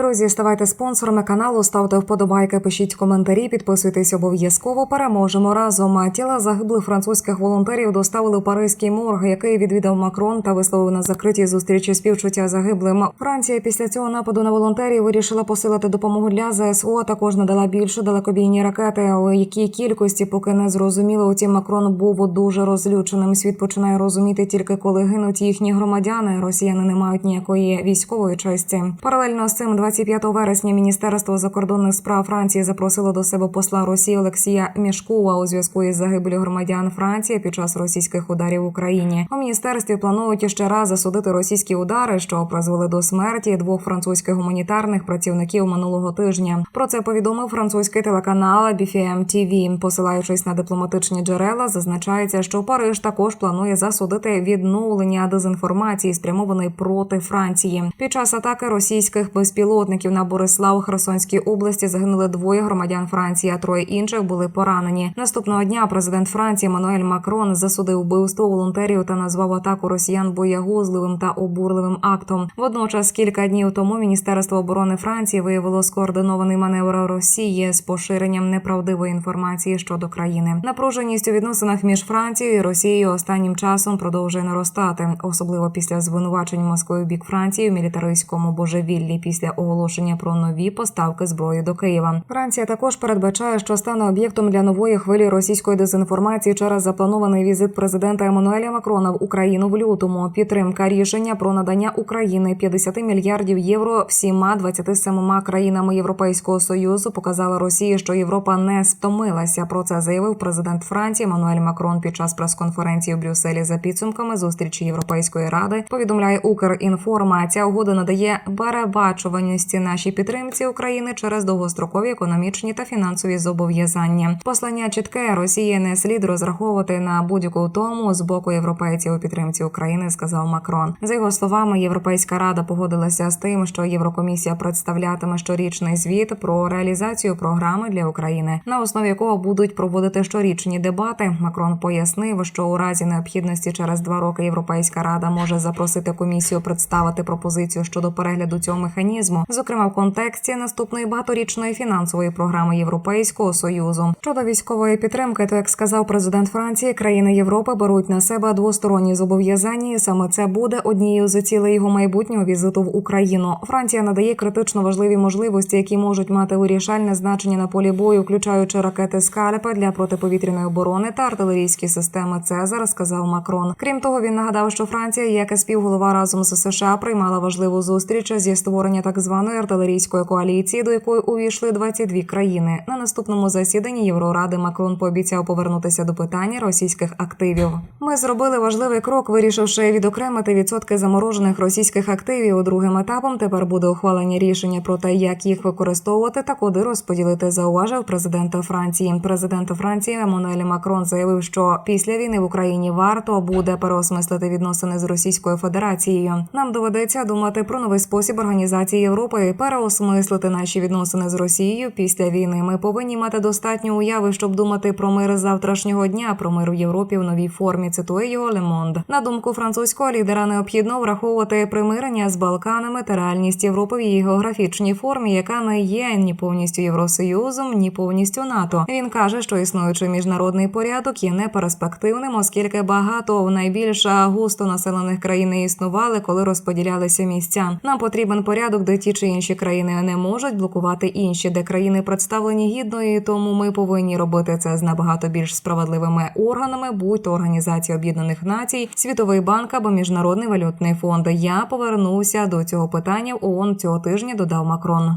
Друзі, ставайте спонсорами каналу, ставте вподобайки, пишіть коментарі, підписуйтесь обов'язково. Переможемо разом. Тіла загиблих французьких волонтерів доставили в Паризький морг, який відвідав Макрон та висловив на закритій зустрічі співчуття загиблим. Франція після цього нападу на волонтерів вирішила посилити допомогу для ЗСУ. Також надала більше далекобійні ракети. У якій кількості поки не зрозуміло. Утім, Макрон був дуже розлюченим. Світ починає розуміти тільки коли гинуть їхні громадяни. Росіяни не мають ніякої військової честі. Паралельно з цим, 25 вересня, міністерство закордонних справ Франції запросило до себе посла Росії Олексія Мішкова у зв'язку із загибелю громадян Франції під час російських ударів в Україні. У міністерстві планують ще раз засудити російські удари, що призвели до смерті двох французьких гуманітарних працівників минулого тижня. Про це повідомив французький телеканал BFM TV. Посилаючись на дипломатичні джерела, зазначається, що Париж також планує засудити відновлення дезінформації, спрямованої проти Франції. Під час атаки російських безпілотників на Борислав Херсонській області загинули двоє громадян Франції, а троє інших були поранені. Наступного дня президент Франції Мануель Макрон засудив вбивство волонтерів та назвав атаку росіян боягузливим та обурливим актом. Водночас, кілька днів тому Міністерство оборони Франції виявило скоординований маневр Росії з поширенням неправдивої інформації щодо країни. Напруженість у відносинах між Францією і Росією останнім часом продовжує наростати, особливо після звинувачень Москви у бік Франції в мілітаристському божевіллі після оголошення про нові поставки зброї до Києва. Франція також передбачає, що стане об'єктом для нової хвилі російської дезінформації через запланований візит президента Еммануеля Макрона в Україну в лютому. Підтримка рішення про надання Україні 50 мільярдів євро всіма 27 країнами Європейського союзу показала Росії, що Європа не стомилася. Про це заявив президент Франції Еммануель Макрон під час прес-конференції в Брюсселі за підсумками зустрічі Європейської ради. Повідомляє Укрінформа. Ця угода надає перебачуваності нашій підтримці України через довгострокові економічні та фінансові зобов'язання. Послання чітке Росії не слід розраховувати на будь-яку тому з боку європейців у підтримці України, сказав Макрон. За його словами, Європейська рада погодилася з тим, що Єврокомісія представлятиме щорічний звіт про реалізацію програми для України, на основі якого будуть проводити щорічні дебати. Макрон пояснив, що у разі необхідності через два роки Європейська рада може запросити комісію представити пропозицію щодо перегляду цього механізму, зокрема в контексті наступної багаторічної фінансової програми Європейського союзу щодо військової підтримки. То як сказав президент Франції, країни Європи беруть на себе двосторонні зобов'язання. і Саме це буде однією з цілей його майбутнього візиту в Україну. Франція надає критично важливі можливості, які можуть мати вирішальне значення на полі бою, включаючи ракети «Скальпи» для протиповітряної оборони та артилерійські системи Цезар, сказав Макрон. Крім того, він нагадав, що Франція, як і співголова разом з США, приймала важливу зустріч зі створення так званої артилерійської коаліції, до якої увійшли 22 країни. На наступному засіданні Євроради Макрон пообіцяв повернутися до питання російських активів. Ми зробили важливий крок, вирішивши відокремити відсотки заморожених російських активів. Другим етапом тепер буде ухвалення рішення про те, як їх використовувати та куди розподілити. Зауважив президент Франції. Президент Франції Еммануель Макрон заявив, що після війни в Україні варто буде переосмислити відносини з Російською Федерацією. Нам доведеться думати про новий спосіб організації Європи переосмислити наші відносини з Росією після війни. Ми повинні мати достатньо уяви, щоб думати про мир завтрашнього дня, про мир в Європі в новій формі. Цитує його Лемонд. На думку французького лідера, необхідно враховувати примирення з Балканами та реальність Європи в її географічній формі, яка не є ні повністю Євросоюзом, ні повністю НАТО. Він каже, що існуючий міжнародний порядок є неперспективним, оскільки багато в найбільш густо населених країн існували, коли розподілялися місця. Нам потрібен порядок, де ті чи інші країни не можуть блокувати інші, де країни представлені гідно, і тому ми повинні робити це з набагато більш справедливими органами, будь то Організація Об'єднаних Націй, Світовий банк або Міжнародний валютний фонд. Я повернуся до цього питання в ООН цього тижня. Додав Макрон.